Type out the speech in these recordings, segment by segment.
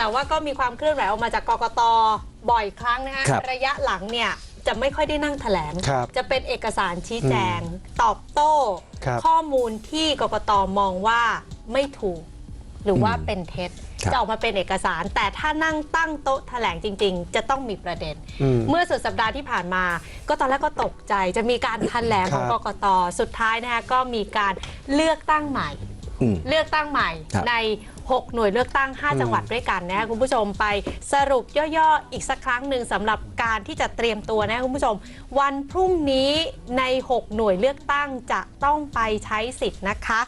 แต่ว่าก็มีความเคลื่อนไหวออกมาจากกกตบ่อยครั้งนะคะครับระยะหลังเนี่ยจะไม่ค่อยได้นั่งแถลง ครับจะเป็นเอกสารชี้แจง ตอบโต้ ครับข้อมูลที่กกตมองว่าไม่ถูก หรือว่าอืมเป็นเท็จครับ จะออกมาเป็นเอกสาร แต่ถ้านั่งตั้งโต๊ะแถลงจริง ๆ จะต้องมีประเด็น อืม เมื่อสุดสัปดาห์ที่ผ่านมา ก็ตอนแรกก็ตกใจ จะมีการแถลงของคกรับกตสุดท้ายนะคะก็มีการเลือกตั้งใหม่ อืม เลือกตั้งใหม่ครับใน 6 หน่วยเลือกตั้งอืม5จังหวัดด้วยกันนะคะคุณผู้ชมไปสรุปย่อๆ อีกสักครั้งหนึ่งสำหรับการที่จะเตรียมตัวนะคุณผู้ชม วันพรุ่งนี้ใน 6 หน่วยเลือกตั้งจะต้องไปใช้สิทธิ์นะคะ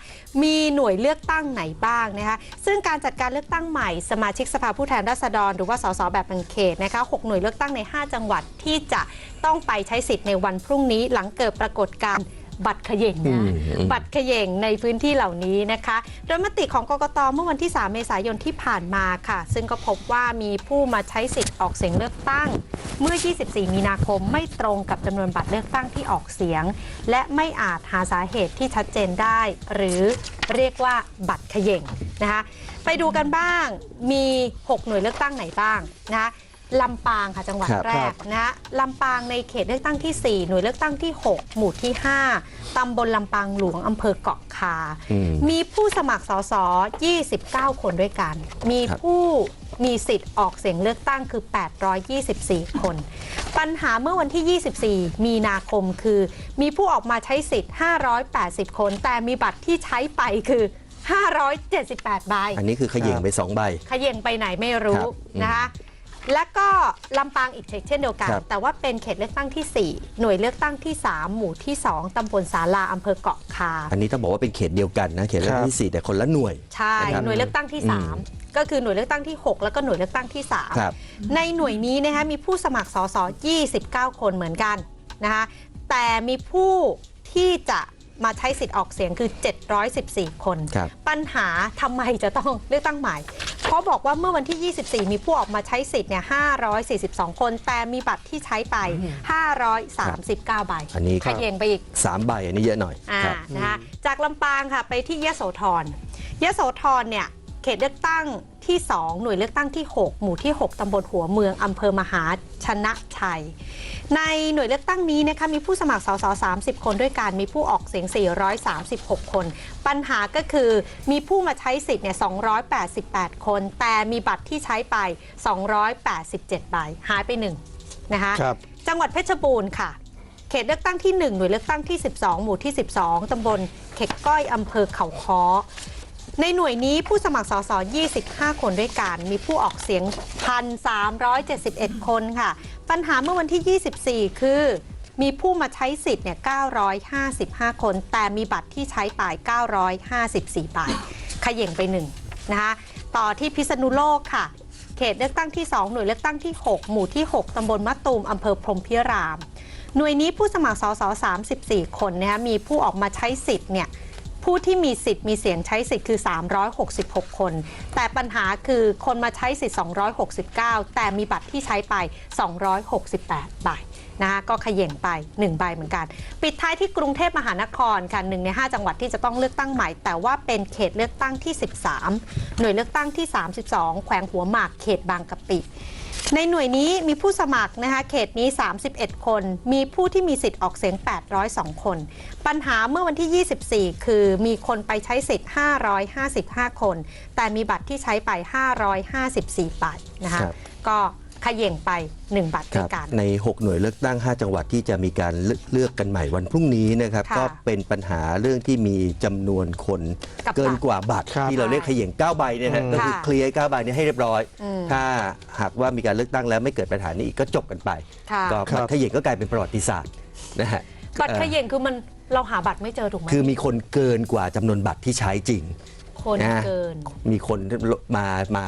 มีหน่วยเลือกตั้งไหนบ้างนะคะซึ่งการจัดการเลือกตั้งใหม่สมาชิกสภาผู้แทนราษฎร หรือว่าสสแบบแบ่งเขตนะคะ6หน่วยเลือกตั้งใน 5 จังหวัดที่จะต้องไปใช้สิทธิ์ในวันพรุ่งนี้หลังเกิดปรากฏการณ์ บัตรเขย่งนะอืมบัตรเขย่งในพื้นที่เหล่านี้นะคะ โดยมติของกกตเมื่อวันที่ 3 เมษายนที่ผ่านมาค่ะ ซึ่งก็พบว่ามีผู้มาใช้สิทธิ์ออกเสียงเลือกตั้ง เมื่อ 24 มีนาคมไม่ตรงกับจำนวนบัตรเลือกตั้งที่ออกเสียง และไม่อาจหาสาเหตุที่ชัดเจนได้ หรือเรียกว่าบัตรเขย่งนะคะ ไปดูกันบ้างมี 6 หน่วยเลือกตั้งไหนบ้างนะคะ ลำปางค่ะจังหวัดครับ แรกนะฮะลำปางในเขตเลือกตั้งที่ 4 หน่วยเลือกตั้งที่ 6 หมู่ที่ 5 ตำบลลำปางหลวงอำเภอเกาะคา อืม มีผู้สมัครสส29 คนด้วยกัน มีครับ ผู้มีสิทธิ์ออกเสียงเลือกตั้งคือ 824 คน ปัญหาเมื่อวันที่ 24 มีนาคมคือ มีผู้ออกมาใช้สิทธิ์ 580 คน แต่มีบัตรที่ใช้ไปคือ 578 ใบ อันนี้คือเขย่งไปสองใบ เขย่งไปไหนไม่รู้ครับอืมนะคะ และก็ลำปางอีกเช่นเดียวกัน ครับแต่ว่าเป็นเขตเลือกตั้งที่ 4 หน่วยเลือกตั้งที่ 3 หมู่ที่ 2 ตำบลสาลาอำเภอเกาะคา อันนี้ต้องบอกว่าเป็นเขตเดียวกันนะเขตเลือกตั้งที่สี่แต่คนละหน่วย ใช่ นะครับหน่วยเลือกตั้งที่ อืม3 ก็คือหน่วยเลือกตั้งที่ 6 แล้วก็หน่วยเลือกตั้งที่ ครับ 3 ในหน่วยนี้นะคะมีผู้สมัครสส29 คนเหมือนกันนะคะแต่มีผู้ที่จะ มาใช้สิทธิ์ออกเสียงคือ 714 คน ครับ ปัญหาทำไมจะต้องเลือกตั้งใหม่ เพราะบอกว่าเมื่อวันที่ 24 มีผู้ออกมาใช้สิทธิ์เนี่ย 542 คน แต่มีบัตรที่ใช้ไป 539 ใบอันนี้ขยงไปอีก สามใบอันนี้เยอะหน่อยอ่าครับ นะคะจากลำปางค่ะไปที่ยโสธรยโสธรเนี่ยเขตเลือกตั้ง ที่ 2 หน่วยเลือกตั้งที่ 6 หมู่ที่ 6 ตำบลหัวเมืองอำเภอมหาชนะชัย ในหน่วยเลือกตั้งนี้นะคะมีผู้สมัครสส30 คนด้วยกันมีผู้ออกเสียง 436 คน ปัญหาก็คือมีผู้มาใช้สิทธิ์เนี่ย288 คน แต่มีบัตรที่ใช้ไป 287 ใบ หายไปหนึ่งนะคะครับจังหวัดเพชรบูรณ์ค่ะเขตเลือกตั้งที่ 1 หน่วยเลือกตั้งที่ 12 หมู่ที่ 12 ตำบลเขกก้อย อำเภอเขาค้อ ในหน่วยนี้ผู้สมัครสส25 คนด้วยกัน มีผู้ออกเสียง 1,371 คนค่ะ ปัญหาเมื่อวันที่ 24 คือ มีผู้มาใช้สิทธิ์เนี่ย 955 คน แต่มีบัตรที่ใช้ไป 954 ใบขย่งไปหนึ่งนะคะต่อที่พิษณุโลกค่ะ เขตเลือกตั้งที่ 2 หน่วยเลือกตั้งที่ 6 หมู่ที่ 6 ตำบลมะตูมอำเภอพรหมพิราม หน่วยนี้ผู้สมัครสส34 คนนะคะมีผู้ออกมาใช้สิทธิ์เนี่ย ผู้ที่มีสิทธิ์มีเสียงใช้สิทธิ์คือ 366 คน แต่ปัญหาคือคนมาใช้สิทธิ์ 269 แต่มีบัตรที่ใช้ไป 268 ใบนะคะก็ขย่งไป 1 ใบเหมือนกัน ปิดท้ายที่กรุงเทพมหานครค่ะหนึ่งใน 5 จังหวัดที่จะต้องเลือกตั้งใหม่ แต่ว่าเป็นเขตเลือกตั้งที่ 13 หน่วยเลือกตั้งที่ 32 แขวงหัวหมากเขตบางกะปิ ในหน่วยนี้มีผู้สมัครนะคะเขตนี้ 31 คน มีผู้ที่มีสิทธิ์ออกเสียง 802 คน ปัญหาเมื่อวันที่ 24 คือมีคนไปใช้สิทธิ์ 555 คน แต่มีบัตรที่ใช้ไป 554ใบนะคะครับก็ ขย่งไป 1 บัตรคด้วรับยกัน ใน 6 หน่วยเลือกตั้ง 5 จังหวัดที่จะมีการเลือกเลือกกันใหม่วันพรุ่งนี้นะครับ ค่ะก็เป็นปัญหาเรื่องที่มีจำนวนคนกับเกินบัตรกว่าบัตรครับที่เราเรียกเขย่ง9ใบเนี่ยนะอืม ก็คือค่ะเคลียร์9ใบเนี่ยให้เรียบร้อย อืม ถ้าหากว่ามีการเลือกตั้งแล้วไม่เกิดปัญหานี้อีกก็จบกันไป ค่ะก็ครับบัตรเขย่งก็กลายเป็นประวัติศาสตร์นะฮะ บัตรขย่งคือมันเราหาบัตรไม่เจอถูกไหมคือมีคนเกินกว่าจำนวนบัตรที่ใช้จริง คนนะ เกิน มีคนมามา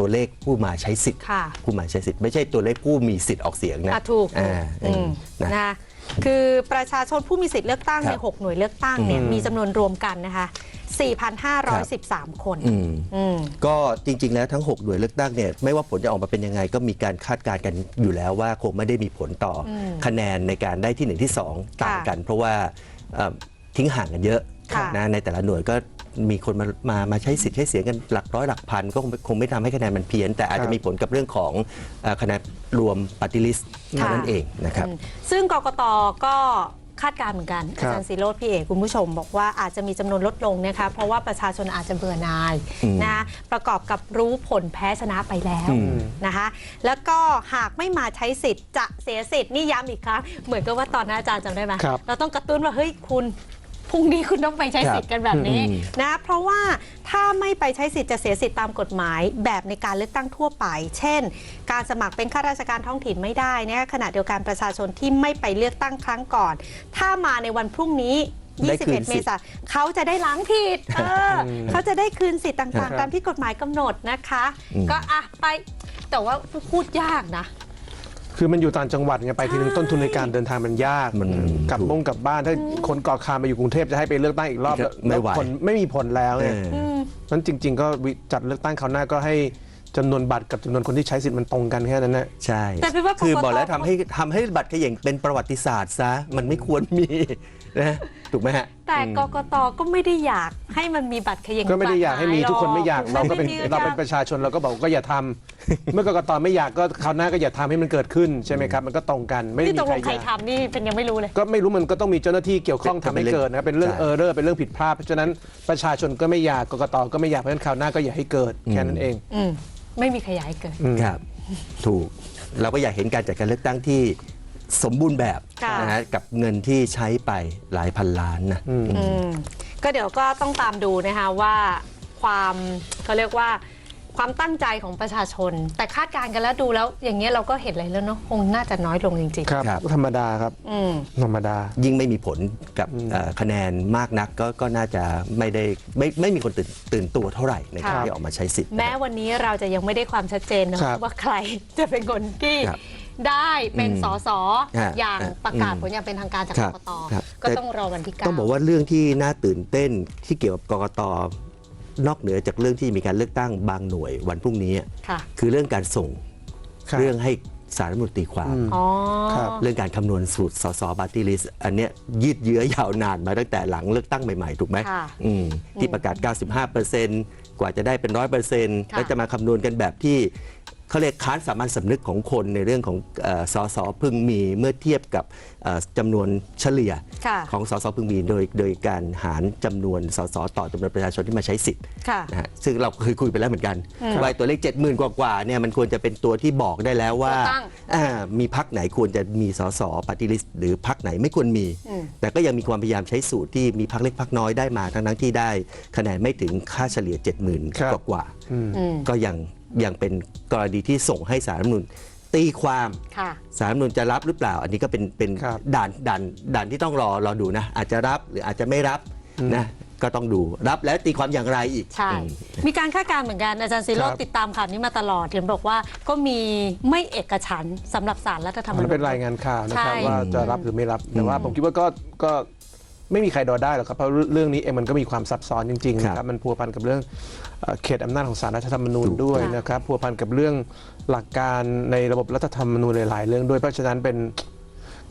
ตัวเลขผู้มาใช้สิทธิ์ค่ะผู้มาใช้สิทธิ์ ไม่ใช่ตัวเลขผู้มีสิทธิ์ออกเสียงนะอะถูกถูกอ่าอืมนะนะคือประชาชนผู้มีสิทธิ์เลือกตั้งครัในบ6 หน่วยเลือกตั้งเนี่ยอืมมีจำนวนรวมกันนะคะ 4,513 คนอืม อืม ก็จริง ๆ แล้วทั้ง 6 หน่วยเลือกตั้งเนี่ยไม่ว่าผลจะออกมาเป็นยังไง ก็มีการคาดการณ์กันอยู่แล้วว่าคงไม่ได้มีผลต่ออมคะแนนในการได้ที่ 1 ที่ 2 ต่างกัน เพราะว่าเอ่อทิ้งห่างกันเยอะค่ะ นะในแต่ละหน่วยก็ มีคนมามามาใช้สิทธิ์ใช้เสียงกันหลักร้อยหลักพันก็คงคงไม่ทำให้คะแนนมันเพี้ยน แต่อาจครัจะบมีผลกับเรื่องของเอ่อคะแนนรวมปฏิลิสเท่านั้นเองนะครับ อืมซึ่งกกตก็คาดการณ์เหมือนกัน ครัอาบ จารย์ศิโรธพี่เอกคุณผู้ชมบอกว่าอาจจะมีจำนวนลดลงนะคะเพราะว่าประชาชนอาจจะเบื่อหน่ายอืมนะประกอบกับรู้ผลแพ้ชนะไปแล้วอืม นะคะแล้วก็หากไม่มาใช้สิทธิ์จะเสียสิทธิ์นี่ย้ำอีกครั้งเหมือนกับว่าตอนนั้นอาจารย์จำได้ไหมครับ เราต้องกระตุ้นว่าเฮ้ยคุณ พรุ่งนี้คุณต้องไปใช้สิทธิ์กันแบบนี้อืมนะเพราะว่าถ้าไม่ไปใช้สิทธิ์จะเสียสิทธิ์ตามกฎหมายแบบในการเลือกตั้งทั่วไป เช่น การสมัครเป็นข้าราชการท้องถิ่นไม่ได้นะคะขณะเดียวกันประชาชนที่ไม่ไปเลือกตั้งครั้งก่อน ถ้ามาในวันพรุ่งนี้ได้คืน21 เมสิทธิ์ษาเขาจะได้ล้างผิด เออ เขาจะได้คืนสิทธิ์ต่างครับๆตามที่กฎหมายกำหนดนะคะอืมก็อะไป แต่ว่าพูดยากนะ คือมันอยู่ต่างจังหวัดไงไปทีนึงต้นทุนในการเดินทางมันยากมันกลับถูกบ้งกลับบ้านถ้าคนเกาะคามมาอยู่กรุงเทพจะให้ไปเลือกตั้งอีกรอบก็ไม่ไหวแล้ผลไม่มีผลแล้วเอไงอนั้นจริง ๆ ก็วิจัดเลือกตั้งคราวหน้าก็ให้จำนวนบัตรกับจำนวนคนที่ใช้สิทธิ์มันตรงกันแค่นั้นนะใช่แต่เป็นว่าคือปกติบอกแล้วทำให้ทำให้บัตรเขย่งเป็นประวัติศาสตร์ซะมันไม่ควรมีนะถูกไหมฮะ แต่กกตก็ไม่ได้อยากให้มันมีบัตรเขย่งก็ไม่ได้อยากให้มีบัตทุกคนไม่อยากเราก็เป็นไม่ได้เราเป็นประชาชนเราก็บอกก็อย่าทำเมื่อกกตไม่อยากก็คราวหน้าก็อย่าทำให้มันเกิดขึ้นใช่ไหมครับมันก็ตรงกันไม่ได้นี่มีตกใคลรงอใครยากทำนี่เป็นยังไม่รู้เลย ก็ไม่รู้มันก็ต้องมีเจ้าหน้าที่เกี่ยวข้องเป็นทำให้เกิดนะครับเป็นเรื่องใช่เออร์เรอร์เป็นเรื่องผิดพลาดเพราะฉะนั้นประชาชนก็ไม่อยากกกตก็ไม่อยากเพราะฉะนั้นคราวหน้าก็อย่าให้เกิดแค่นั้นเอง อืมไม่มีขยายเกิด ครับ ถูกเราก็อยากเห็นการจัดการเลือกตั้งที่ สมบูรณ์แบบค่ะ นะฮะกับเงินที่ใช้ไปหลายพันล้านนะอืมก็เดี๋ยวก็ต้องตามดูนะคะว่าความเขาเรียกว่าความตั้งใจของประชาชน แต่คาดการณ์กันแล้วดูแล้ว อย่างเงี้ยเราก็เห็นอะไรแล้วเนาะคงน่าจะน้อยลงจริงครับ ครับ ธรรมดาครับ ๆอืม ธรรมดา ยิ่งไม่มีผลกับเอ่อคะแนนมากนักก็ก็น่าจะไม่ได้ไม่ไม่มีคนตื่นตื่นตัวเท่าไหร่ในการครับ ที่ออกมาใช้สิทธิ์แม้วันนี้เราจะยังไม่ได้ความชัดเจนนะครับ ว่าใครจะเป็นคนที่ครับ ได้เป็นอืมสสฮะอย่างฮะประกาศอืมผลอย่างเป็นทางการจากคกรับกตครับก็แต่ต้องรอวันที่เก้าต้องบอกว่าเรื่องที่น่าตื่นเต้นที่เกี่ยวกับกกตนอกเหนือจากเรื่องที่มีการเลือกตั้งบางหน่วยวันพรุ่งนี้ค่ะคือเรื่องการส่งครับเรื่องให้สารรัฐธรรมนูญตีความอ๋อครับเรื่องการคำนวณสูตรสสบัตติลิสอันเนี้ยยืดเยื้อยาวนานมาตั้งแต่หลังเลือกตั้งใหม่ ๆ ถูกไหมค่ะอืมที่ประกาศ 95%กว่าจะได้เป็น 100%ค่ะแล้วจะมาคำนวณกันแบบที่ เขาเรียกค้านสามัญสำนึกของคนในเรื่องของเอ่อสสพึงมีเมื่อเทียบกับเอ่อจำนวนเฉลี่ยค่ะของสสพึงมีโดยโดยการหารจำนวนสสต่อจำนวนประชาชนที่มาใช้สิทธิ์ค่ะนะฮะซึ่งเราเคยคุยไปแล้วเหมือนกันว่าไอ้ตัวเลข 70,000 กว่าๆเนี่ยมันควรจะเป็นตัวที่บอกได้แล้วว่าตัวตั้งอ่ามีพักไหนควรจะมีสสปฏิริษหรือพักไหนไม่ควรมีอืมแต่ก็ยังมีความพยายามใช้สูตรที่มีพักเล็กพักน้อยได้มาทั้งทั้งๆที่ได้คะแนนไม่ถึงค่าเฉลี่ยครับ70,000 กว่าอืมอืมๆก็ยัง ยังเป็นกรณีที่ส่งให้สารรัฐธรรมนูญตีความค่ะ สารรัฐธรรมนูญจะรับหรือเปล่า อันนี้ก็เป็นเป็นครับด่านด่านด่านที่ต้องรอรอดูนะ อาจจะรับหรืออาจจะไม่รับนะก็ต้องดูรับแล้วตีความอย่างไรอีกใช่ อืม มีการคาดการณ์เหมือนกัน อาจารย์ซีโรจครัน์บ ติดตามข่าวนี้มาตลอดเห็นบอกว่าก็มีไม่เอกฉันท์สำหรับสารรัฐธรรมมันนูญ เป็นรายงานข่าวนะครับใช่ ว่าจะรับหรือไม่รับ แต่ว่าผมคิดว่าก็ก็ ไม่มีใครเดอได้หรอกครับเพราะเรื่องนี้เองมันก็มีความซับซ้อนจริงๆนะคครัรับบมันพัวพันกับเรื่องเอ่อเขตอำนาจของศาลรัฐธรรมนูญถูกด้วยค่ะนะครับพัวพันกับเรื่องหลักการในระบบรัฐธรรมนูญหลายๆ เรื่องด้วยเพราะฉะนั้นเป็น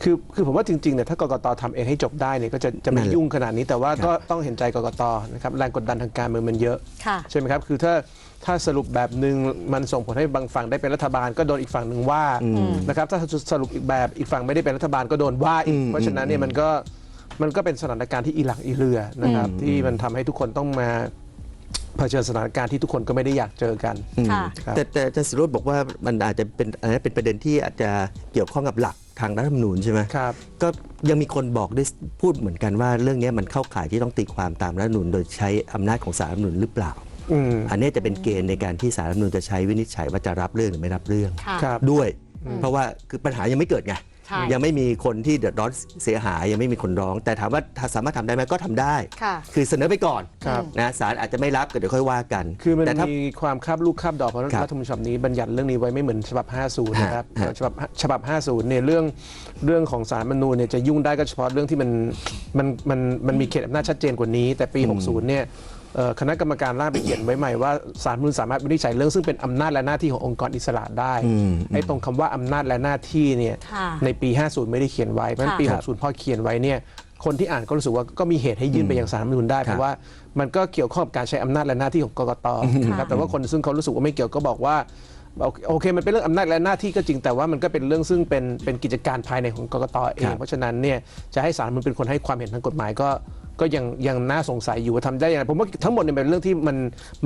คือคือผมว่าจริงๆเนี่ยถ้ากกตทำเองให้จบได้เนี่ยก็จะจะไม่นั่นแหละยุ่งขนาดนี้แต่ว่าครับก็ต้องเห็นใจกกตนะครับแรงกดดันทางการเมืองมันเยอะค่ะใช่ไหมครับคือถ้าถ้าสรุปแบบหนึ่งมันส่งผลให้บางฝั่งได้เป็นรัฐบาลก็โดนอีกฝั่งหนึ่งว่านะครับถ้าสรุปอีกแบบอีกฝั่งไม่ได้เป็นรัฐบาลก็โดนว่าอีกอืมเพราะฉะนั้นเนี่ยมันก็ มันก็เป็นสถานการณ์ที่อีหลักอีเรือนะครับ ที่มันทำให้ทุกคนต้องมาเผชิญสถานการณ์ที่ทุกคนก็ไม่ได้อยากเจอกันอืมค่ะครับแต่แต่อาจารย์สิโรธบอกว่ามันอาจจะเป็นอันนั้นเป็นประเด็นที่อาจจะเกี่ยวข้องกับหลักทางรัฐธรรมนูญใช่ไหมครับก็ยังมีคนบอกด้วยพูดเหมือนกันว่าเรื่องนี้มันเข้าข่ายที่ต้องตีความตามรัฐธรรมนูญโดยใช้อำนาจของสารรัฐธรรมนูญหรือเปล่าอืมอันนี้จะเป็นเกณฑ์ในการที่สารรัฐธรรมนูญจะใช้วินิจฉัยว่าจะรับเรื่องหรือไม่รับเรื่องค่ะครับด้วย เพราะว่าคือปัญหายังไม่เกิดไง ใช่ยังไม่มีคนที่เดือดร้อนเสียหายยังไม่มีคนร้อง แต่ถามว่าถ้าสามารถทำได้ไหมก็ทำได้ ค่ะคือเสนอไปก่อนครับ นะศาลอาจจะไม่รับก็เดี๋ยวค่อยว่ากันคือมันแต่ถ้า มีความคาบลูกคาบดอกเพราะครับรัฐธรรมนูญฉบับนี้บัญญัติเรื่องนี้ไว้ไม่เหมือนฉบับ 50 นะครับฮะฉบับฉบับ 50 เนี่ยเรื่องเรื่องของสารรัฐธรรมนูญเนี่ยจะยุ่งได้ก็เฉพาะเรื่องที่มันมันมันมันมีเขตอำนาจชัดเจนกว่านี้ แต่ปี 60 เนี่ยเอ่อ คณะกรรมการร่างไปเขียนไว้ใหม่ว่าสารรัฐธรรมนูญสามารถวินิจฉัยเรื่องซึ่งเป็นอำนาจและหน้าที่ขององค์กรอิสระได้ไอ้ตรงคำว่าอำนาจและหน้าที่เนี่ยค่ะในปี 50 ไม่ได้เขียนไว้เพราะฉะนั้นปีค่ะ60 พอเขียนไว้เนี่ยคนที่อ่านก็รู้สึกว่าก็มีเหตุให้ยื่นไปยังสารรัฐธรรมนูญได้ครับเพราะว่ามันก็เกี่ยวข้องกับการใช้อำนาจและหน้าที่ของกกตนะครับแต่ว่าคนซึ่งเขารู้สึกว่าไม่เกี่ยวก็บอกว่า โอเคโอเค มันเป็นเรื่องอำนาจและหน้าที่ก็จริงแต่ว่ามันก็เป็นเรื่องซึ่งเป็นเป็นกิจการภายในของกกตเอครังบเพราะฉะนั้นเนี่ยจะให้สารรัฐธรรมนูญเป็นคนให้ความเห็นทางกฎหมายก็ก็ยังยังน่าสงสัยอยู่ว่าทำได้ยังไงผมว่าทั้งหมดเนี่ยเป็นเรื่องที่มัน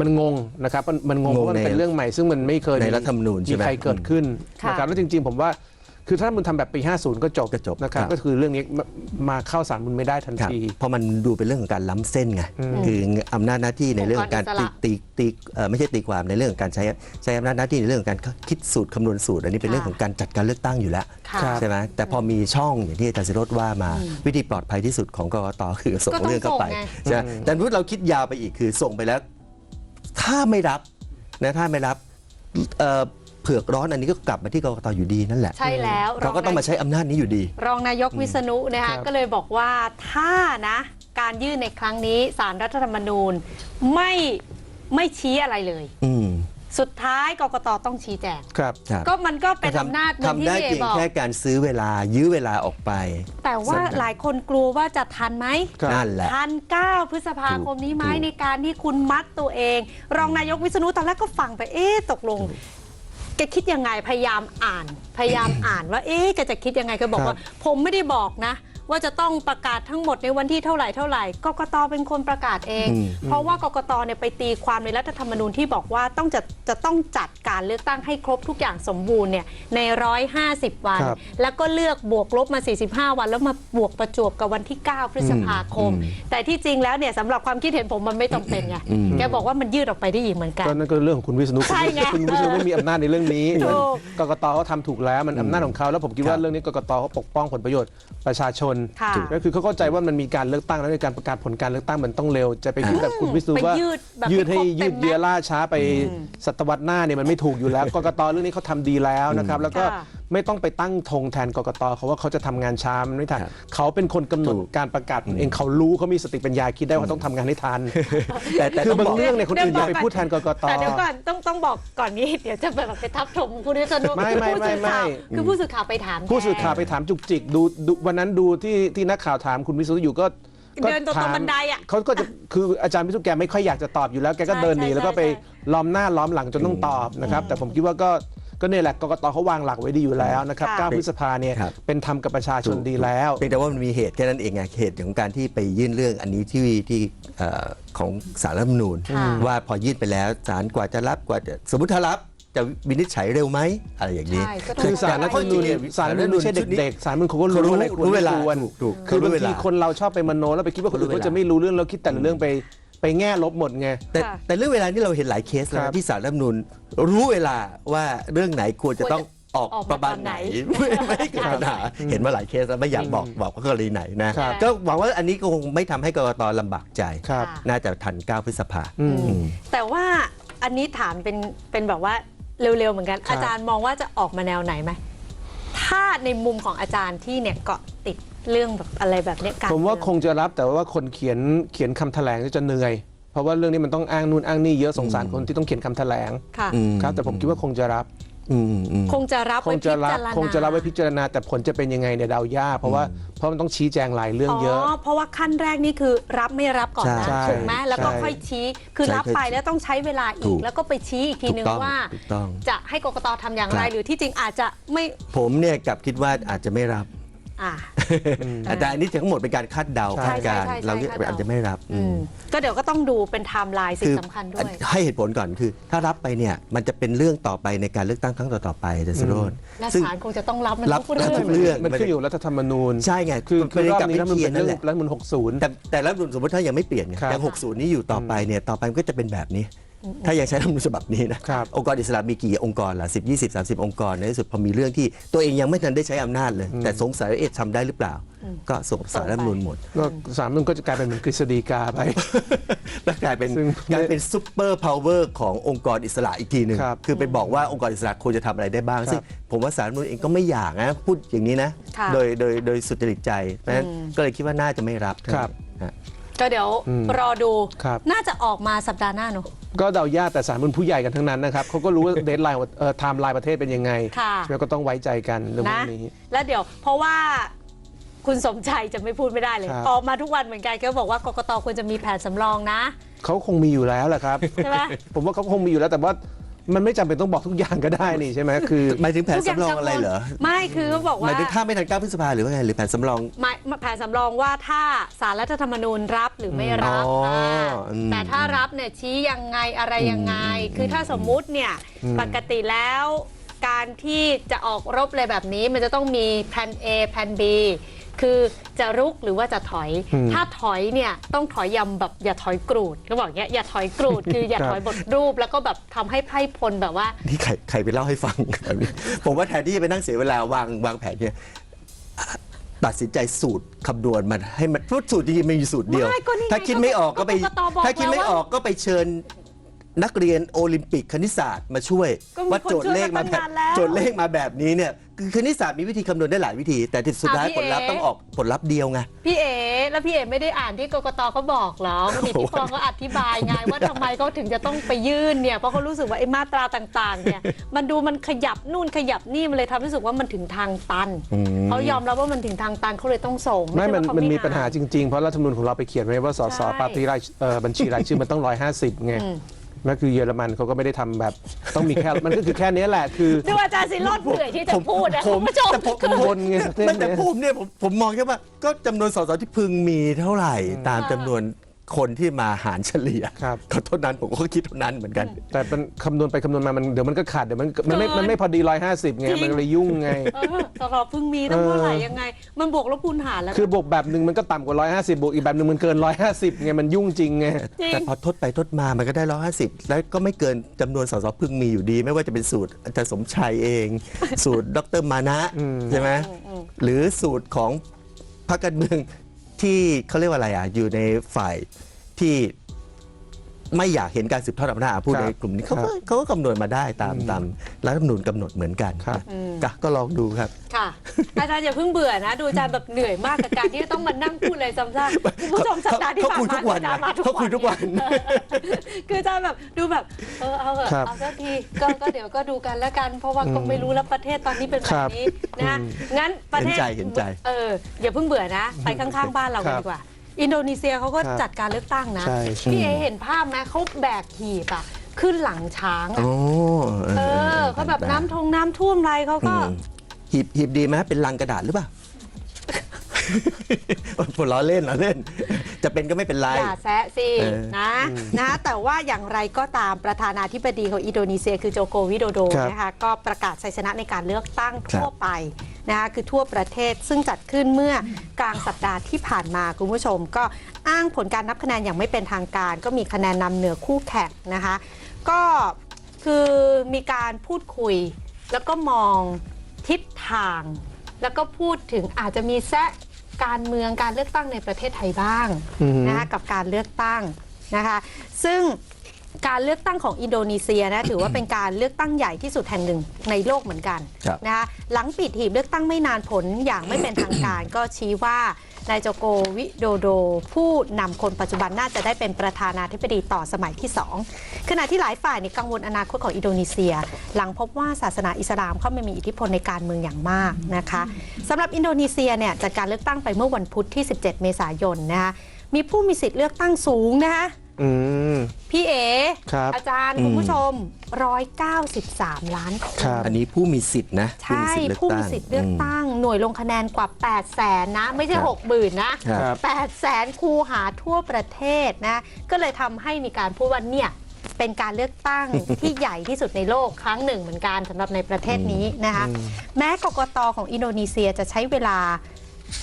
มันงงนะครับมันมันงงเพราะว่ามันเป็นเรื่องใหม่ซึ่งมันไม่เคยในรัฐธรรมนูญใช่ไหมใครเกิดขึ้นค่ะนะครับแล้วจริง ๆ ผมว่า คือถ้ามันทำแบบปี 50 ก็จบก็จบนะครับครับก็คือเรื่องนี้มามาเข้าสารมันไม่ได้ทันครับที เพราะมันดูเป็นเรื่องของการล้ำเส้นไงคืออำนาจหน้าที่ในเรื่องของการองค์กรอิตีสระตีตีเอ่อไม่ใช่ตีความในเรื่องของการใช้ใช้อำนาจหน้าที่ในเรื่องของการคิดสูตรคำนวณสูตร อันนี้เป็นค่ะเรื่องของการจัดการเลือกตั้งอยู่แล้วค่ะครับใช่ไหมแต่พอมีช่องอย่างที่อาจารย์สิโรธว่ามาวิธีปลอดภัยที่สุดของกกตคือส่งก็ต้องเรื่องเข้าไปส่งไงใช่ไหมแต่พูดเราคิดยาวไปอีกคือส่งไปแล้ว ถ้าไม่รับนะถ้าไม่รับ เอ่อเผือกร้อนอันนี้ก็กลับมาที่กกตอยู่ดีนั่นแหละ ใช่แล้วเขาก็ต้องมาใช้อำนาจนี้อยู่ดี รองนายกวิษณุนะครัคะบก็เลยบอกว่าถ้านะการยื่นในครั้งนี้สารรัฐธรรมนูญไม่ไม่ชี้อะไรเลย อืมสุดท้ายกกตต้องชี้แจง ครับ ครับก็มันก็เป็นอำนาจเหมือนที่ทำได้พี่เอเพียงบอก แค่การซื้อเวลายื้อเวลาออกไป แต่ว่าสำคัญหลายคนกลัวว่าจะทันไหม ครับ นั่นแหละ ทัน 9 พฤษภาคมนี้ไหมถูกในการที่คุณมัดตัวเอง รองนายกวิษณุตอนแรกก็ฟังไปเอ๊ะตกลง แกคิดยังไงพยายามอ่าน พยายามอ่านว่า เอ๊ะแกจะคิดยังไงก็บอกว่า ผมไม่ได้บอกนะ ว่าจะต้องประกาศทั้งหมดในวันที่เท่าไหร่เท่าไหร่กกตเป็นคนประกาศเองอืมเพราะว่ากกตเนี่ยไปตีความในรัฐธรรมนูญที่บอกว่าต้องจะจะต้องจัดการเลือกตั้งให้ครบทุกอย่างสมบูรณ์เนี่ยใน 150 วันครับแล้วก็เลือกบวกลบมา 45 วัน แล้วมาบวกประจวบกับวันที่ 9 พฤษภาคมอืมแต่ที่จริงแล้วเนี่ยสำหรับความคิดเห็นผมมันไม่ต้องเป็นไงอืมแกบอกว่ามันยืดออกไปได้อีกเหมือนกันก็นั่นก็เรื่องของคุณวิษณุใช่ไงคุณวิษณุไม่มีอำนาจในเรื่องนี้ถูกกกตเขาทำถูกแล้วมันอำนาจของเขาแล้วผมคิดว่าครับเรื่องนี้กกตเขาปกป้องผลประโยชน์ประชาชนค่ะก็คือเขาเข้าใจว่ามันมีการเลือกตั้งแล้วในการประกาศผลการเลือกตั้งมันต้องเร็ว จะไปคิดแบบคุณวิษณุไปว่ายืดแบบยืดให้ไม่ครบยืดเต็มเยื้อแม็กซ์ล่าช้าไปศตวรรษหน้าเนี่ยมันไม่ถูกอยู่แล้วกกตเรื่องนี้เขาทำดีแล้วนะครับ แล้วก็ค่ะไม่ต้องไปตั้งธงแทนกกตเขาว่าเขาจะทำงานช้ามันไม่ทันครับเขาเป็นคนกำหนดถูกการประกาศผลเองเขารู้เขามีสติปัญญาคิดได้ว่าต้องทำงานให้ทันแต่แต่คืต้อองบางบอกเรื่องเนี่ยคนอื่นอย่าไปเดี๋ยวพูดแทนกกตแต่เดี๋ยวก่อนต้องต้องบอกก่อนนี้เดี๋ยวจะแบบไปทับถมคุณวิษณุไม่ไม่คือผู้สื่อข่าวไม่ไม่คือผู้สื่อข่าวไปถาม ผู้สื่อข่าวแกไปถามจุกจิกดูดูวันนั้นดูที่ที่นักข่าวถามคุณวิศนุอยู่ก็ก็เดินตรงๆบันไดอะเขาก็จะคืออาจารย์วิศนุแกไม่ค่อยอยากจะตอบอยู่แล้วแกก็ใช่เดินหนีใช่แล้วก็ไปใช่ล้อมหน้าล้อมหลังจนต้องตอบนะครับ แต่ผมคิดว่าก็ ก็เนี่ยแหละกกตเขาวางหลักไว้ดีอยู่แล้วนะครับค่ะ 9พฤษภาเนี่ยครับ เป็นธรรมกับประชาชนดีแล้ว เพียงแต่ว่ามันมีเหตุแค่นั้นเองไงเหตุของการที่ไปยื่นเรื่องอันนี้ที่ที่เอ่อของสารรัฐธรรมนูญ ค่ะ ว่าพอยื่นไปแล้วศาลกว่าจะรับกว่าจะสมมติถ้ารับจะวินิจฉัยเร็วไหมอะไรอย่างนี้ ใช่ก็ต้ง คือสารรัฐธรรมนูญแต่สารรัฐธรรมนูญไม่ใช่เด็กๆสารรัฐธรรมนูญเขาก็รู้เขารู้อะไรควรรู้เวไม่ลาควรถูกถูกคือบางเขารู้เวทีลาคนเราชอบไปมโนแล้วไปคิดว่าคนอื่นเขารู้เขาจะเวลาไม่รู้เรื่องเราคิดแต่เรื่องไป ไปแง่ลบหมดไง แต่ค่ะ แต่เรื่องเวลานี่เราเห็นหลายเคสแล้วครันะบ ที่สารรัฐธรรมนูญรู้เวลาว่าเรื่องไหนควรจะต้องออกออกมาประมาณไหนตอนไหนไม่ไม่ให้เกิดปัญหาเห็นมาหลายเคสแล้วไม่อยากบอกบอกว่ากรณีไหนนะครับ ก็หวังว่าอันนี้ก็คงไม่ทำให้กรกตลำบากใจ ครับ น่าจะทัน 9 พฤษภา อืมอืมแต่ว่าอันนี้ถามเป็นเป็นแบบว่าเร็วๆเหมือนกัน ครับ อาจารย์มองว่าจะออกมาแนวไหนไหมถ้าในมุมของอาจารย์ที่เนี่ยเกาะติด เรื่องแบบอะไรแบบเนี้ยการผมว่าเองคงจะรับแต่ว่าคนเขียนเขียนคำแถลงจะเหนื่อย เพราะว่าเรื่องนี้มันต้องอ้างนู่นอ้างนี่เยอะสงสารคนที่ต้องเขียนคำแถลงค่ะ อืมครับแต่ผมคิดว่าคงจะรับ อืมอืม คงจะรับคไว้งพิจะรับจารณาคงจะรับไว้พิจารณาแต่ผลจะเป็นยังไงเนี่ยเดายากเพราะว่าเพราะมันต้องชี้แจงหลายเรื่องเยอะ อ๋อเพราะว่าขั้นแรกนี่คือรับไม่รับก่อนนะใช่ถูกไหมแล้วก็ใช่ค่อยชี้คือใช่รับไปแล้วต้องใช้เวลาถูอีกก แล้วก็ไปชี้อีกทีนึงถูกต้องว่า ถูกต้องจะให้กกตทำอย่างไร ครับ หรือที่จริงอาจจะไม่ ผมเนี่ยกลับคิดว่าอาจจะไม่รับ อ่า แต่อันนี้ทั้งหมดเป็นการคาดเดาใช่คาดการณ์ใช่ใช่ใช่เราคาดเดา อาจจะไม่รับอืมก็เดี๋ยวก็ต้องดูเป็นไทม์ไลน์สิ่งสำคัญด้วย ให้เหตุผลก่อนคือ ถ้ารับไปเนี่ยมันจะเป็นเรื่องต่อไปในการเลือกตั้งครั้งต่อๆไปอาจารย์สโรจน์และซึ่ง ศาลคงจะต้องรับมันรับทุกเรื่องทุกเรื่อง มันขึ้นอยู่กับรัฐธรรมนูญ ใช่ไงคือคือมันรอบกลับนี้ไปรัฐธรรมนูญเขียเป็นนนั่เรื่นอแหงละรัฐธรรมนูญ60 แต่แต่รัฐธรรมนูญสมมติถ้ายังไม่เปลี่ยนไงครับ ยัง60 นี้อยู่ต่อไปเนี่ยต่อไปมันก็จะเป็นแบบนี้ ถ้ายังใช้รัฐธรรมนูญฉบับนี้นะ ครับ องค์กรอิสระมีกี่องค์กรล่ะ10 20 30องค์กร ในที่สุดพอมีเรื่องที่ตัวเองยังไม่ทันได้ใช้อำนาจเลย แต่สงสัยว่าเอ๊ะทำได้หรือเปล่า ก็ส่งสารรัฐธรรมนูญหมด ก็สามมันก็จะกลายเป็นเหมือนกฤษฎีกาไป แล้วกลายเป็นซึ่งกลายเป็นซุปเปอร์พาวเวอร์ขององค์กรอิสระอีกทีหนึ่งครับคือไปบอกว่าองค์กรอิสระควรจะทำอะไรได้บ้าง ครับ ซึ่งผมว่าสารรัฐธรรมนูญเองก็ไม่อยากนะพูดอย่างนี้นะ ค่ะ โดยโดยโดยสุจริตใจเพราะฉะนั้นก็เลยคิดว่าน่าจะไม่รับครับ ฮะ ก็เดี๋ยวรอดู ครับ น่าจะออกมาสัปดาห์หน้าเนอะ ก็เดายากแต่สารมันผู้ใหญ่กันทั้งนั้นนะครับเขาก็รู้ว่าเดทไลน์เอ่อไทม์ไลน์ประเทศเป็นยังไงค่ะใช่ไหมก็ต้องไว้ใจกันเรื่องพวนะกนี้ แล้วเดี๋ยวเพราะว่าคุณสมชัยจะไม่พูดไม่ได้เลย ครับ ออกมาทุกวันเหมือนกันก็บอกว่ากกตควรจะมีแผนสำรองนะ เขาคงมีอยู่แล้วแหละครับ ใช่ไหม ผมว่าเขาคงมีอยู่แล้วแต่ว่า มันไม่จำเป็นต้องบอกทุกอย่างก็ได้นี่ใช่ไหมคือ หมายถึงแผนทุกย่าสำรองอะไรเหรอไม่คือเขาบอกหว่า มายถึงถ้าไม่ทัน9พฤษภาหรือว่าไงหรือแผนสำรอง หมายแผนสำรองว่าถ้าสารรัฐธรรมนูญรับหรือไม่รับอ๋ออ่าอืมแต่ถ้ารับเนี่ยชี้ยังไงอะไรยังไง คือถ้าสมมุติเนี่ยปกติแล้วการที่จะออกรบเลยแบบนี้มันจะต้องมีแผน A แผน B คือจะรุกหรือว่าจะถอยอืมถ้าถอยเนี่ยต้องถอยยำแบบอย่าถอยกรูดเขาบอกอย่างเงี้ยอย่าถอยกรูดคืออย่าครับถอยบทรูป แล้วก็แบบทำให้ไพร่พลแบบว่านี่ใครใครไปเล่าให้ฟังแบบนี้ผมว่าแทนที่จะไปนั่งเสียเวลาวางวางแผนเนี่ยตัดสินใจสูตรคำนวณมันให้มันพูดสูตรจริงๆมันมีสูตรเดียวไม่ก็นี่ไงถ้าคิดไม่ออกก็ไปก็กกตบอกถ้าคิดไม่แล้วว่าออกก็ไปเชิญนักเรียนโอลิมปิกคณิตศาสตร์มาช่วยก็มีว่าโจทย์เลขมาคนช่วยมาตั้งนานแล้วโจทย์เลขมาแบบนี้เนี่ย คือคณิตศาสตร์มีวิธีคำนวณได้หลายวิธี แต่ที่สุดท้ายอะพี่ผลลัพธ์เอ๋ต้องออกผลลัพธ์เดียวไง พี่เอ๋แล้วพี่เอ๋ไม่ได้อ่านที่กกตเขาบอกเหรอวันนี้พี่ปองก็อธิบายไงว่าทำไมเขาถึงจะต้องไปยื่นเนี่ยเพราะเขารู้สึกว่าไอ้มาตราต่างๆเนี่ยมันดูมันขยับนู่นขยับนี่มันเลยทำให้รู้สึกว่ามันถึงทางตันอืมเขายอมรับว่ามันถึงทางตันเขาเลยต้องส่งไม่ใช่มันว่าเขามันมีอ่ปัญหาจริงๆ เพราะรัฐธรรมนูญของเราไปเขียนไว้ว่าสสใช่ปาร์ตี้รายเอ่อบัญชีรายชื่อมันต้อง150ไง นั่นคือเยอรมันเขาก็ไม่ได้ทำแบบ ต้องมีแค่ มันก็คือแค่นี้แหละคือดูอาจารย์สิโรดเบื่อยที่จะพูดนะผคุมณผู้ชมแต่ผมคือวนไงประเทศไม่แต่เนี้ยภูมิเนี่ยผมผมมองแค่ว่าก็จำนวนสสที่พึงมีเท่าไหร่ตามจำนวน คนที่มาหารเฉลี่ยครับ ก็เท่านั้นผมก็คิดเท่านั้นเหมือนกัน แต่มันคำนวณไปคำนวณมามันเดี๋ยวมันก็ขาดเดี๋ยวมันมันไม่มันไม่พอดี150ไงจริง มันเลยยุ่งไง เออสรเพิ่งมีตั้งเท่าไหร่ยังไง มันบวกลบคูณหารแล้วคือบวกแบบหนึ่งมันก็ต่ำกว่า150บวกอีกแบบหนึ่งมันเกิน150ไงมันยุ่งจริงไง จริง แต่พอทดไปทดมามันก็ได้ร้อยห้าสิบแล้วก็ไม่เกินจำนวนสสพึงมีอยู่ดี ไม่ว่าจะเป็นสูตรอาจารย์สมชัยเอง สูตรดรมานะใช่ไหมหรือสูตรของพรรคการเมือง ที่เขาเรียกว่าอะไรอะอยู่ในฝ่ายที่ ไม่อยากเห็นการสืบทอดอำนาจอะพูดครับในกลุ่มนี้เขาครัก็บเขาก็คำนวณมาได้ตามตามรัฐธรรมนูญกำหนดเหมือนกันครับก็ก็ลองดูครับ ค่ะ อาจารย์อย่าเพิ่งเบื่อนะ ดูอาจารย์แบบเหนื่อยมากกับการที่จะต้องมานั่งพูดอะไรซ้ำซากคุณผู้ชมสัปดาห์ที่เขาผ่านคุยทุมากวันอาจารย์มาทุกเขาคุยทุกวันเออคืออาจารย์แบบดูแบบเออเอาเถอะครับเอาสักทีก็ก็เดี๋ยวก็ดูกันแล้วกัน เพราะว่าก็ไม่รู้แล้วประเทศตอนนี้เป็นแบบนี้นะงั้นประเทศเห็นใจเห็นใจ เอออย่าเพิ่งเบื่อนะ ไปข้างๆบ้านเรากันดีกว่า อินโดนีเซียเขาก็ครับจัดการเลือกตั้งนะใช่ พี่เอเห็นภาพไหมเขาแบกหีบอะขึ้นหลังช้างอะโอ้เออเขาแบบน้ำทงน้ำท่วมอะไรเขาก็อืมหีบหีบดีไหมเป็นลังกระดาษหรือเปล่า ผมล้อเล่นล้อเล่น จะเป็นก็ไม่เป็นไร อย่าแซะสิเออนะนะแต่ว่าอย่างไรก็ตามประธานาธิบดีของอินโดนีเซียคือโจโกวิโดโดครับนะคะก็ประกาศชัยชนะในการเลือกตั้งครับทั่วไปนะคะคือทั่วประเทศซึ่งจัดขึ้นเมื่อกลางสัปดาห์ที่ผ่านมาคุณผู้ชม ก็อ้างผลการนับคะแนนอย่างไม่เป็นทางการ ก็มีคะแนนนำเหนือคู่แข่งนะคะก็คือมีการพูดคุย แล้วก็มองทิศทาง แล้วก็พูดถึงอาจจะมีแซะ การเมืองการเลือกตั้งในประเทศไทยบ้างอือฮึ นะคะกับการเลือกตั้งนะคะซึ่งการเลือกตั้งของอินโดนีเซียนะถือว่าเป็นการเลือกตั้งใหญ่ที่สุดแห่งหนึ่งในโลกเหมือนกันครับ นะคะหลังปิดหีบเลือกตั้งไม่นานผลอย่างไม่เป็นทางการ ก็ชี้ว่า นายโจโกวิโดโด ผู้นำคนปัจจุบันน่าจะได้เป็นประธานาธิบดีต่อสมัยที่ 2 ขณะที่หลายฝ่ายในกังวลอนาคตของอินโดนีเซีย หลังพบว่าศาสนาอิสลามเข้ามามีอิทธิพลในการเมืองอย่างมากนะคะสำหรับอินโดนีเซียเนี่ยจัดการเลือกตั้งไปเมื่อวันพุธที่ 17 เมษายนนะคะมีผู้มีสิทธิ์เลือกตั้งสูงนะคะ อืม พี่เอครับอาจารย์อืมคุณผู้ชม 193 ล้านคนครับ อันนี้ผู้มีสิทธิ์นะใช่ผู้มีสิทธิ์เลือกมตั้ง หน่วยลงคะแนนกว่า 8 แสนนะ ไม่ใช่ครับ6 0 0 0 0 นะ ครับ 8 แสนคูหาทั่วประเทศนะ ก็เลยทำให้มีการพูดว่าเนี่ย เป็นการเลือกตั้ง ที่ใหญ่ที่สุดในโลกครั้งหนึ่งเหมือนกันสำหรับในประเทศนี้นะคะ แม้กกตของอินโดนีเซียจะใช้เวลา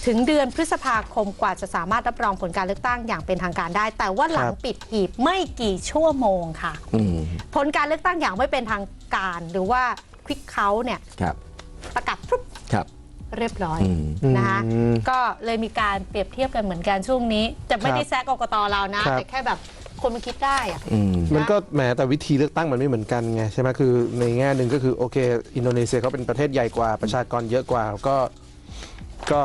ถึงเดือนพฤษภาคมกว่าจะสามารถรับรองผลการเลือกตั้งอย่างเป็นทางการได้ แต่ว่าหลังครับปิดหีบไม่กี่ชั่วโมงค่ะ อืมผลการเลือกตั้งอย่างไม่เป็นทางการ หรือว่าควิกเขาเนี่ยครับประกาศปุ๊บครับ เรียบร้อยอืม นะคะอืมก็เลยมีการเปรียบเทียบกันเหมือนกันช่วงนี้ จะไม่ได้ครับแซกกกตเรานะ ครับ แต่แค่แบบคนมันคิดได้อะ อืม มันก็แหมแต่วิธีเลือกตั้งมันไม่เหมือนกันไงใช่ไหมคือในแง่หนึ่งก็คือโอเค อินโดนีเซียเขาเป็นประเทศใหญ่กว่าประชากรเยอะกว่า ก็ ก็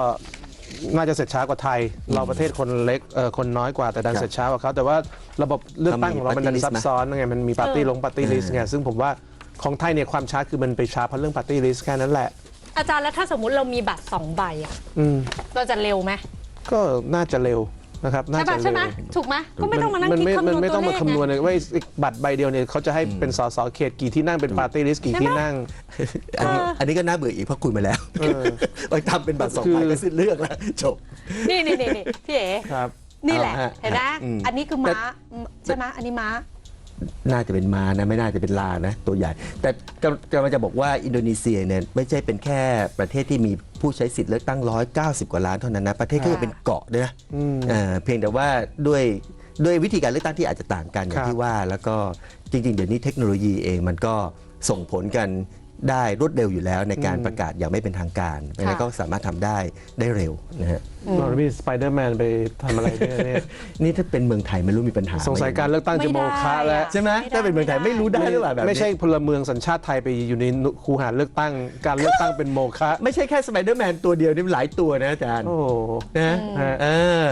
น่าจะเสร็จช้ากว่าไทย เราประเทศคนเล็กเออคนน้อยกว่าแต่ดันครับเสร็จช้ากว่าเขาแต่ว่าระบบเลือกตั้งของเรามันดัน party list ซับซ้อนไงมันมีปาร์ตี้เออลงปาร์ตี้ลิสต์ไงซึ่งผมว่าของไทยเนี่ยความช้าคือมันไปช้าเพราะเรื่องปาร์ตี้ลิสต์แค่นั้นแหละ อาจารย์แล้วถ้าสมมุติเรามีบัตรสองใบอะอืมเราจะเร็วไหมก็น่าจะเร็ว นะครับน่าใช่จะปะใช่ไหมเร็วถูกไหมก็ไม่ต้องมานั่งคิดไคำนวณไม่ตัต้อวงเลมาขคำนวณไงเลยว่าไอ้บัตรใบเดียวเนี่ยเขาจะให้เป็นสสเขตกี่ที่นั่งเป็นปาร์ตี้ลิสต์กี่ที่นั่ง อันนี้อันนี้ก็น่าเบื่ออีกเพราะคุยมาแล้วไปทำเป็นบัตรสองคือใบก็สิ้นเรื่องแล้วจบ นี่นี่นี่นี่พี่เอ๋ครับนี่แหละเอาฮะเห็นไหมอืม อันนี้คือม้าใช่ไหมอันนี้ม้า น่าจะเป็นมานะไม่น่าจะเป็นลานะ ตัวใหญ่ แต่กำกำลังจะบอกว่าอินโดนีเซียเนี่ยไม่ใช่เป็นแค่ประเทศที่มีผู้ใช้สิทธิ์เลือกตั้ง 190 กว่าล้านเท่านั้นนะ ประเทศก็จะเป็นเกาะด้วยนะเอ่อเพียงแต่ว่าด้วยด้วยวิธีการเลือกตั้งที่อาจจะต่างกันอย่าครังบที่ว่า แล้วก็จริง ๆ เดี๋ยวนี้เทคโนโลยีเองมันก็ส่งผลกัน ได้รวดเร็วอยู่แล้วในการประกาศอย่างไม่เป็นทางการเพราะฉะนั้นก็สามารถทำได้ได้เร็วนะฮะ เรามีสไปเดอร์แมนไปทำอะไรเนี่ยเนี่ยนี่ถ้าเป็นเมืองไทยไม่รู้มีปัญหาไหมสงสัยการเลือกตั้งจะโมฆะแล้วใช่ไหมถ้าเป็นเมืองไทยไม่รู้ได้หรือเปล่าแบบนี้ไม่ใช่พลเมืองสัญชาติไทยไปอยู่ในคูหาเลือกตั้ง การเลือกตั้งเป็นโมฆะไม่ใช่แค่สไปเดอร์แมนตัวเดียวนี่หลายตัวนะอาจารย์โอ้โหนะฮะเออ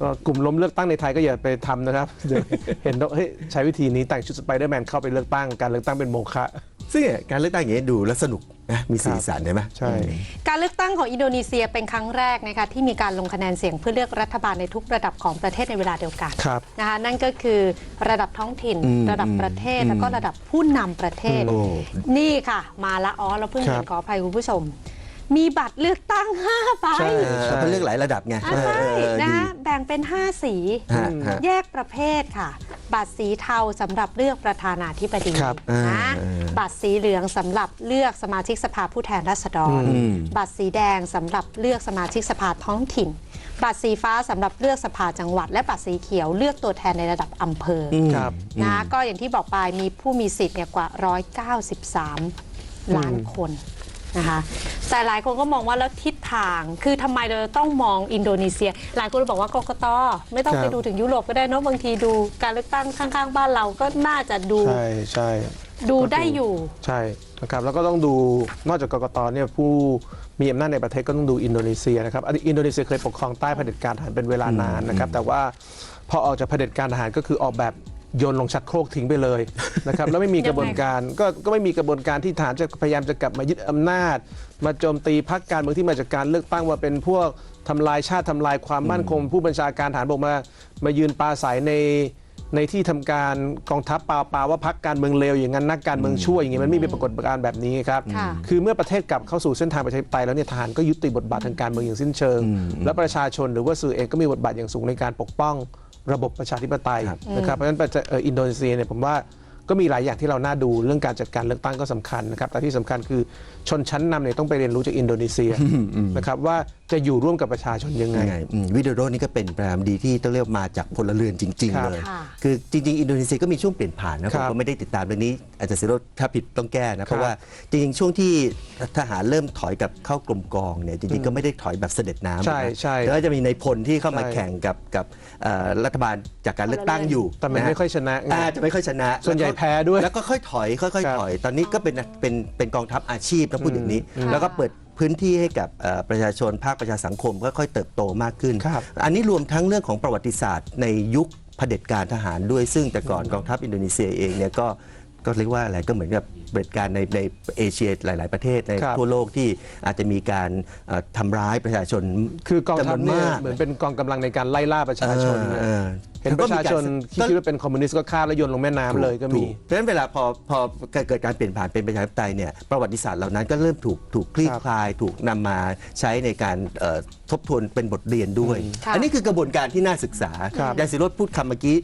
ก็กลุ่มล้มเลือกตั้งในไทยก็อย่าไปทำนะครับเดี๋ยวเห็นว่าเฮ้ยใช้วิธีนี้แต่งชุดสไปเดอร์แมนเข้าไปเลือกตั้งการเลือกตั้งเป็นโมฆะ ซึ่งการเลือกตั้งอย่างนี้ดูแล้วสนุกนะมีสีสันใช่ไหม ใช่ การเลือกตั้งของอินโดนีเซียเป็นครั้งแรกนะคะที่มีการลงคะแนนเสียงเพื่อเลือกรัฐบาลในทุกระดับของประเทศในเวลาเดียวกันครับนะคะนั่นก็คือระดับท้องถิ่นระดับประเทศแล้วก็ระดับผู้นำประเทศ โอ้นี่ค่ะ มาละอ๋อเราเพิ่งครัเห็บนขออภัยคุณผู้ชม มีบัตรเลือกตั้ง5ใบ ใช่เออเขาเลือกหลายระดับไงอ่าใช่เออเออนะดีแบ่งเป็น 5 สี ฮะฮะแยกประเภทค่ะ บัตรสีเทาสำหรับเลือกประธานาธิบดีครับนะอ่าบัตรสีเหลืองสำหรับเลือกสมาชิกสภาผู้แทนราษฎรบัตรสีแดงสำหรับเลือกสมาชิกสภาท้องถิ่น บัตรสีฟ้าสำหรับเลือกสภาจังหวัด และบัตรสีเขียวเลือกตัวแทนในระดับอำเภออครับ นะก็อย่างที่บอกไปมีผู้มีสิทธิ์เนี่ยกว่า 193 ล้านคน นะคะแต่หลายคนก็มองว่าแล้วทิศทาง คือทำไมเราต้องมองอินโดนีเซีย หลายคนบอกว่ากกตไม่ต้องครับไปดูถึงยุโรปก็ได้เนอะบางทีดูการเลือกตั้งข้างๆ บ้านเราก็น่าจะดูใช่ใช่ดูได้อยู่ใช่นะครับแล้วก็ต้องดูนอกจากกกตเนี่ยผู้มีอำนาจในประเทศก็ต้องดูอินโดนีเซียนะครับอนอินโดนีเซียเคยปกครองใต้เผด็จการทหารเป็นเวลานานนะครับแต่ว่าพอออกจากเผด็จการทหารก็คือออกแบบ โยนลงชักโครกทิ้งไปเลยนะครับแล้วไม่มีกระบวนการก็ก็ไม่มีกระบวนการที่ทหารจะพยายามจะกลับมายึดอำนาจ มาโจมตีพรรคการเมืองที่มาจากการเลือกตั้งว่าเป็นพวกทำลายชาติทำลายความมั่นคง ผู้บัญชาการทหารบกมามายืนปราศัยในในที่ทำการกองทัพปาปาว่าพักการเมืองเลวอย่างนั้นนักการเมืองชั่วอย่างเงี้ยมันไม่มีปรากฏการณ์แบบนี้ครับค่ะคือเมื่อประเทศกลับเข้าสู่เส้นทางประชาธิปไตยแล้วเนี่ยทหารก็ยุติบทบาททางการเมืองอย่างสิ้นเชิง และประชาชนหรือว่าสื่อเองก็มีบทบาทอย่างสูงในการปกป้อง ระบบประชาธิปไตยนะครับเพราะฉะนั้นประเทศเอ่ออินโดนีเซียเนี่ยผมว่าก็มีหลายอย่างที่เราน่าดูเรื่องการจัดการเลือกตั้งก็สำคัญนะครับแต่ที่สำคัญคือชนชั้นนำเนี่ยต้องไปเรียนรู้จากอินโดนีเซียนะครับว่า จะอยู่ร่วมกับประชาชนยังไง ยังไงอืมวิดีโอนี่ก็เป็นประการดีที่ต้องเรียกมาจากพลเรือนจริง ครัๆ บเลย ค่ะ คือจริง ๆ อินโดนีเซียก็มีช่วงเปลี่ยนผ่านนะคผรัมบก็ไม่ได้ติดตามเรื่องนี้ อาจจะเสียรถ้าผิดต้องแก้นะ เพราะครับว่าจริง ๆ ช่วงที่ทหารเริ่มถอยกับเข้ากรมกองเนี่ยจริง ๆ ก็ไม่ได้ถอยแบบเสด็จน้ำใช่นะใช่แล้วก็จะมีในายพลที่เข้ามาใช่ แข่งกับกับเอ่อรัฐบาลจากการเลือกตั้งอยู่แต่มันนะไม่ค่อยชนะไงอ่าจะไม่ค่อยชนะส่วนใหญ่แพ้ด้วยแล้วก็ค่อยถอย ค่อย ครัๆบถอย ตอนนี้ก็เป็นเป็นเป็นกองทัพอาชีพนะพูดอย่างนี้ แล้วก็เปิด พื้นที่ให้กับเอ่อประชาชนภาคประชาสังคมค่อยๆเติบโตมากขึ้นครับอันนี้รวมทั้งเรื่องของประวัติศาสตร์ในยุคเผด็จการทหารด้วยซึ่งแต่ก่อนกองทัพอินโดนีเซียเองเนี่ยก็ ก็เรียกว่าอะไรก็เหมือนกับเผด็จการในในเอเชียหลาย ๆ ประเทศในครับ ทั่วโลกที่อาจจะมีการเอ่อทำร้ายประชาชนคือกองทัพจำนวนเนี่ยมากเหมือนเป็นกองกำลังในการไล่ล่าประชาชนนะเออเห็นประชาชนที่คิดว่าเป็นคอมมิวนิสต์ก็ฆ่าแล้วโยนลงแม่น้ำเลยก็มีถูเพราะฉะนั้นเวลาพอพอเกิดการเปลี่ยนผ่านเป็นประชาธิปไตยเนี่ยประวัติศาสตร์เหล่านั้นก็เริ่มถูกถูกคลี่ครับคลาย ถูกนำมาใช้ในการเอ่อทบทวนเป็นบทเรียนด้วย ค่ะ อันนี้คือกระบวนการที่น่าศึกษาครับ ยายสิโรธพูดคำเมื่อกี้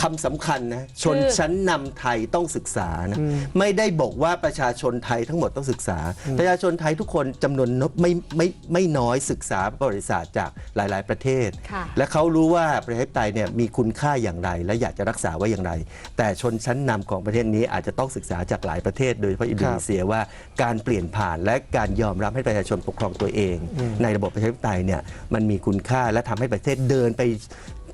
คำสำคัญนะชนชั้นนำไทยต้องศึกษานะไม่ได้บอกว่าประชาชนไทยทั้งหมดต้องศึกษา ประชาชนไทยทุกคนจำนวนนไม่ไม่ไม่น้อยศึกษาประวัติศาสตร์จากหลาย ๆ ประเทศ ค่ะ และเขารู้ว่าประชาธิปไตยเนี่ยมีคุณค่าอย่างไร และอยากจะรักษาไว้อย่างไร แต่ชนชั้นนำของประเทศนี้อาจจะต้องศึกษาจากหลายประเทศ โดยเฉพาะอินโดนีเซียว่าการเปลี่ยนผ่านและการยอมรับให้ประชาชนปกครองตัวเอง ในระบบประชาธิปไตยเนี่ยมันมีคุณค่าและทำให้ประเทศเดินไป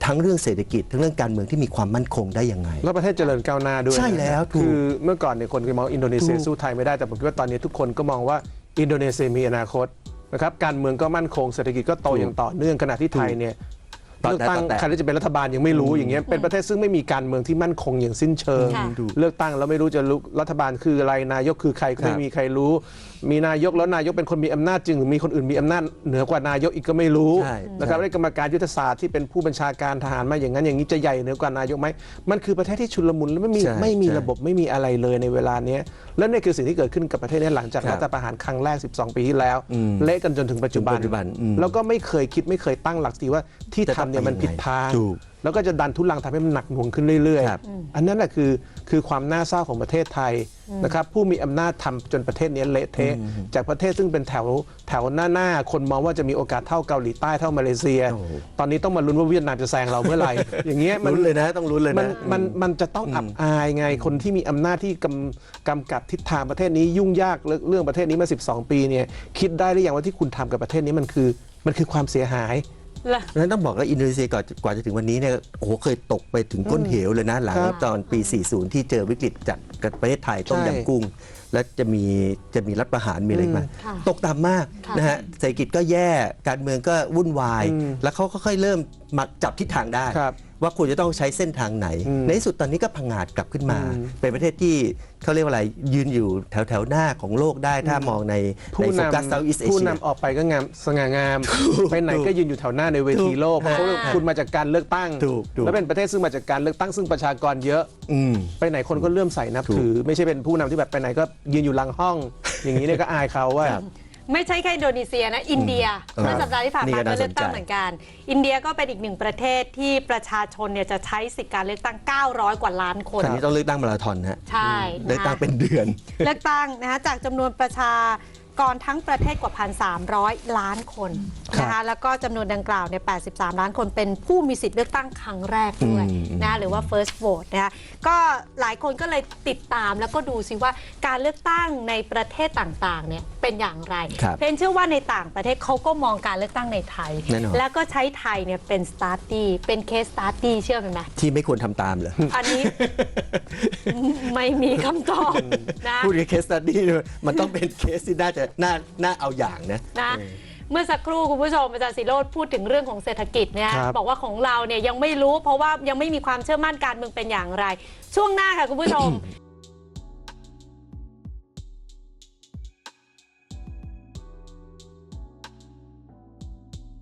ทั้งเรื่องเศรษฐกิจทั้งเรื่องการเมืองที่มีความมั่นคงได้ยังไง แล้วประเทศเจริญก้าวหน้าด้วยใช่แล้วถูก คือเมื่อก่อนเนี่ยคนก็มองอินโดนีเซียถูกสู้ไทยไม่ได้แต่ผมคิดว่าตอนนี้ทุกคนก็มองว่าอินโดนีเซียมีอนาคตนะครับการเมืองก็มั่นคงเศรษฐกิจก็โตอย่างต่อเนื่องขณะที่ไทยเนี่ยต่อ เลือกตั้งแต่ต่อแต่ใครที่จะเป็นรัฐบาลยังไม่รู้อย่างเงี้ยเป็นประเทศซึ่งไม่มีการเมืองที่มั่นคงอย่างสิ้นเชิง ค่ะ เลือกตั้งแล้วไม่รู้จะรู้รัฐบาลคืออะไรนายกคือใครก็ไม่ครับมีใครรู้ มีนายกแล้วนายกเป็นคนมีอำนาจจริงหรือมีคนอื่นมีอำนาจเหนือกว่านายกอีกก็ไม่รู้ใช่ นะครับใช่ได้กรรมการยุทธศาสตร์ที่เป็นผู้บัญชาการทหารมาอย่างนั้นอย่างนี้จะใหญ่เหนือกว่านายกไหมมันคือประเทศที่ชุลมุนและไม่มีใช่ไม่มีใช่ระบบไม่มีอะไรเลยในเวลาเนี้ยและนี่คือสิ่งที่เกิดขึ้นกับประเทศนี้หลังจากครับรัฐประหารครั้งแรก 12 ปีที่แล้ว อืมเละกันจนถึงปัจจุบันจนปัจจุบันอืม แล้วก็ไม่เคยคิดไม่เคยตั้งหลักสติว่าที่จะทำเนี่ยมันทำไปยังไงผิดทางถูก แล้วก็จะดันทุลังทำให้มันหนักหน่วงขึ้นเรื่อยครับ ๆ อันนั้นแหละคือคือความน่าเศร้าของประเทศไทยนะครับผู้มีอำนาจทำจนประเทศนี้เละเทะจากประเทศซึ่งเป็นแถวแถวหน้าหน้าๆคนมองว่าจะมีโอกาสเท่าเกาหลีใต้เท่ามาเลเซียโอ้โหตอนนี้ต้องมาลุ้นว่าเวียดนามจะแซงเราเมื่อไหร่ อย่างเงี้ยมัน ลุ้นเลยนะต้องลุ้นเลยมันนะมันมันจะต้องอับอายไงคนที่มีอำนาจที่กำกำกับทิศทางประเทศนี้ยุ่งยากเรื่องเรื่องประเทศนี้มา 12 ปีเนี่ยคิดได้หรือยังว่าที่คุณทำกับประเทศนี้มันคือ มันคือความเสียหาย แล้วเพราะฉะนั้นต้องบอกว่าอินโดนีเซียก่อนกว่าจะถึงวันนี้เนี่ยโอ้โหเคยตกไปถึงก้นเหวเลยนะ หลังครับตอนปี 40 ที่เจอวิกฤตจากประเทศไทยต้มใช่ ยำกุ้ง และจะมีจะมีรัฐประหารมีอะไรมา ค่ะตกต่ำมากค่ะ นะฮะเศรษฐกิจก็แย่การเมืองก็วุ่นวายอืมแล้วเขาก็ค่อยเริ่มมาจับทิศทางได้ ครับ ว่าควรจะต้องใช้เส้นทางไหนอืมในที่สุดตอนนี้ก็พังงาดกลับขึ้นมาอืมเป็นประเทศที่เขาเรียกว่าอะไรยืนอยู่แถวแถวๆหน้าของโลกได้ถ้ามองในในผู้โฟกัสเซาท์อีสเอผู้เชียนำออกไปก็งามสง่างามไปไหนก็ยืนอยู่แถวหน้าในเวทีโลกเพราะถูกว่าคุณมาจากการเลือกตั้งถูกถูกแล้วเป็นประเทศซึ่งมาจากการเลือกตั้งซึ่งประชากรเยอะอืมไปไหนคนก็เลื่อมใสนับถือ ไม่ใช่เป็นผู้นำที่แบบไปไหนก็ยืนอยู่หลังห้อง อย่างนี้เนี่ยก็อายเขาว่าครับ ไม่ใช่แค่อินโดนีเซียนะ อินเดียอืมเมื่อสัปดาห์ที่ผ่านนี่มาก็ก็น่าเลือกตั้งสนใจ เหมือนกัน อินเดียก็เป็นอีกหนึ่งประเทศที่ประชาชนเนี่ยจะใช้สิทธิการเลือกตั้ง 900 กว่าล้านคนอันนี้ต้องเลือกตั้งมาราธอนฮะใช่เลือกตั้งนะเป็นเดือน เลือกตั้งนะคะจากจำนวนประชากรทั้งประเทศกว่า 1,300 ล้านคนนะคะแล้วก็จำนวนดังกล่าวเนี่ย83 ล้านคนเป็นผู้มีสิทธิ์เลือกตั้งครั้งแรกด้วยอืมนะคะหรือว่า first vote นะคะก็หลายคนก็เลยติดตามแล้วก็ดูซิว่าการเลือกตั้งในประเทศต่างๆเนี่ยเป็นอย่างไรครับเพนเชื่อว่าในต่างประเทศเขาก็มองการเลือกตั้งในไทยแน่นอนแล้วก็ใช้ไทยเนี่ยเป็น study เป็น case study เชื่อไหมไหมที่ไม่ควรทำตามเหรออันนี้ไม่มีคำตอบนะพูดในเคสตัดดี้มันต้องเป็นเคสที่น่าจะน่าน่าเอาอย่างนะ นะ เมื่อสักครู่คุณผู้ชมอาจารย์สิโรธพูดถึงเรื่องของเศรษฐกิจเนี่ยครับ บอกว่าของเราเนี่ยยังไม่รู้ เพราะว่ายังไม่มีความเชื่อมั่นการเมืองเป็นอย่างไร ช่วงหน้าค่ะคุณผู้ชม